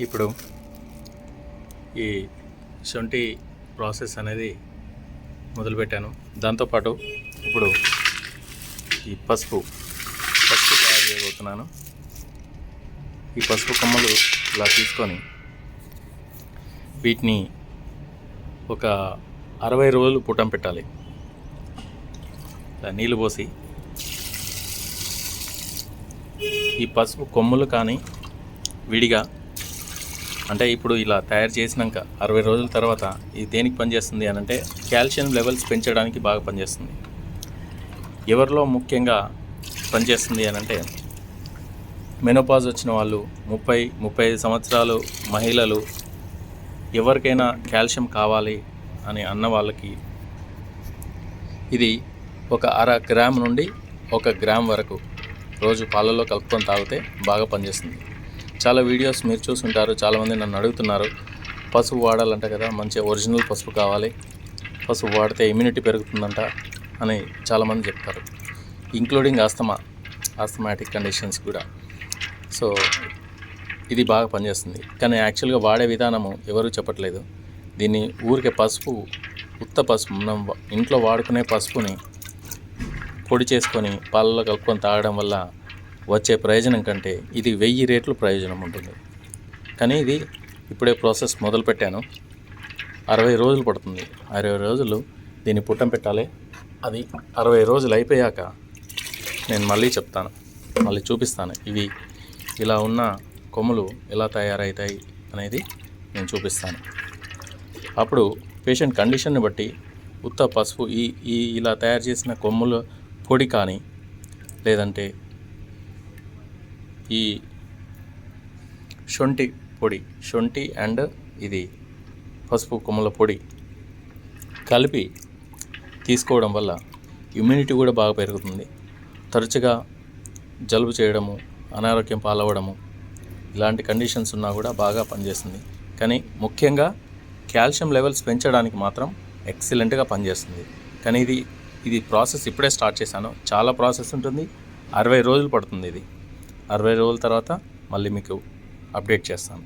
ఇప్పుడు ఈ శొంఠి ప్రాసెస్ అనేది మొదలుపెట్టాను. దాంతోపాటు ఇప్పుడు ఈ పసుపు పసుపు తయారు చేయబోతున్నాను. ఈ పసుపు కొమ్మలు ఇలా తీసుకొని వీటిని ఒక అరవై రోజులు పుటం పెట్టాలి. ఇలా నీళ్ళు పోసి ఈ పసుపు కొమ్ములు కానీ విడిగా అంటే ఇప్పుడు ఇలా తయారు చేసినాక అరవై రోజుల తర్వాత ఇది దేనికి పనిచేస్తుంది అని అంటే కాల్షియం లెవెల్స్ పెంచడానికి బాగా పనిచేస్తుంది. ఎవరిలో ముఖ్యంగా పనిచేస్తుంది అని అంటే మెనోపాజ్ వచ్చిన వాళ్ళు ముప్పై ముప్పై ఐదు సంవత్సరాలు మహిళలు ఎవరికైనా కాల్షియం కావాలి అని అన్న వాళ్ళకి ఇది ఒక అర గ్రామ్ నుండి ఒక గ్రామ్ వరకు రోజు పాలలో కలుపుకొని తాగితే బాగా పనిచేస్తుంది. చాలా వీడియోస్ మీరు చూసుంటారు చాలామంది నన్ను అడుగుతున్నారు. పసుపు వాడాలంట కదా మంచి ఒరిజినల్ పసుపు కావాలి. పసుపు వాడితే ఇమ్యూనిటీ పెరుగుతుందంట అని చాలామంది చెప్తారు. ఇంక్లూడింగ్ ఆస్తమా ఆస్తమాటిక్ కండిషన్స్ కూడా. సో ఇది బాగా పనిచేస్తుంది. కానీ యాక్చువల్గా వాడే విధానము ఎవరు చెప్పట్లేదు. దీన్ని ఊరికే పసుపు ఉత్త పసుపు మనం ఇంట్లో వాడుకునే పసుపుని పొడి చేసుకొని పాలలో కలుపుకొని తాగడం వల్ల వచ్చే ప్రయోజనం కంటే ఇది వెయ్యి రేట్లు ప్రయోజనం ఉంటుంది. కానీ ఇది ఇప్పుడే ప్రాసెస్ మొదలుపెట్టాను. అరవై రోజులు పడుతుంది. అరవై రోజులు దీన్ని పుట్టం పెట్టాలి. అది అరవై రోజులు అయిపోయాక నేను మళ్ళీ చెప్తాను. మళ్ళీ చూపిస్తాను. ఇవి ఇలా ఉన్న కొమ్ములు ఎలా తయారవుతాయి అనేది నేను చూపిస్తాను. అప్పుడు పేషెంట్ కండిషన్ని బట్టి ఉత్త పసుపు ఈ ఈ ఇలా తయారు చేసిన కొమ్ముల పొడి కానీ లేదంటే ఈ శొంఠి పొడి శొంఠి అండ్ ఇది పసుపు కొమ్మల పొడి కలిపి తీసుకోవడం వల్ల ఇమ్యూనిటీ కూడా బాగా పెరుగుతుంది. తరచుగా జలుబు చేయడము అనారోగ్యం పాలవడము ఇలాంటి కండిషన్స్ ఉన్నా కూడా బాగా పనిచేస్తుంది. కానీ ముఖ్యంగా కాల్షియం లెవెల్స్ పెంచడానికి మాత్రం ఎక్సలెంట్గా పనిచేస్తుంది. కానీ ఇది ఇది ప్రాసెస్ ఇప్పుడే స్టార్ట్ చేశాను. చాలా ప్రాసెస్ ఉంటుంది. అరవై రోజులు పడుతుంది ఇది. అరవై రోజుల తర్వాత మళ్ళీ మీకు అప్డేట్ చేస్తాను.